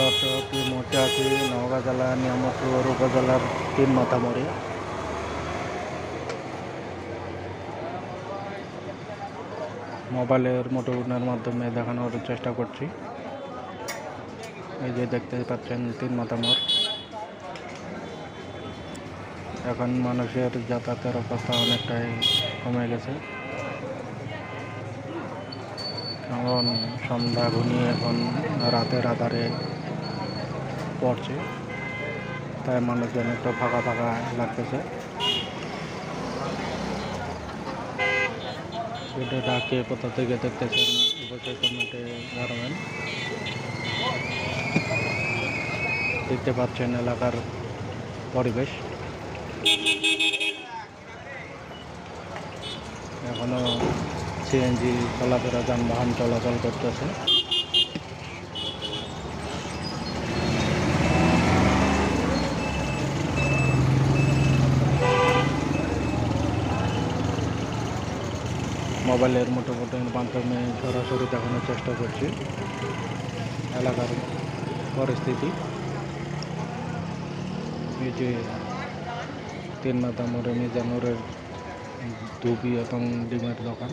দর্শক, এই মুহূর্তে আছি নওগাঁ জেলা নিয়ামতপুর উপজেলার তিন মাথা মোড়ে। মোবাইলের মোটরনের মাধ্যমে দেখানোর চেষ্টা করছি। এই যে দেখতে পাচ্ছেন, তিন মাথা মোড়। এখন মানুষের যাতায়াতের অবস্থা অনেকটাই কমে গেছে। এখন সন্ধ্যা ঘনিয়ে এখন রাতের আধারে পড়ছে। তাই মানুষজন একটু ফাঁকা ফাঁকা লাগতেছে। ভিডিওটা কে কোথা থেকে দেখতেছেন কমেন্টে জানাবেন। দেখতে পাচ্ছেন এলাকার পরিবেশ। এখনও সিএনজি চলাফেরা, যানবাহন চলাচল করতেছে। মোবাইলের মোটামুটির মাধ্যমে সরাসরি দেখানোর চেষ্টা করছি। এলাকার পরিস্থিতি। এই যে তিন মাথা মোড়ে মিজানুরের ধুবি এবং ডিমের দোকান।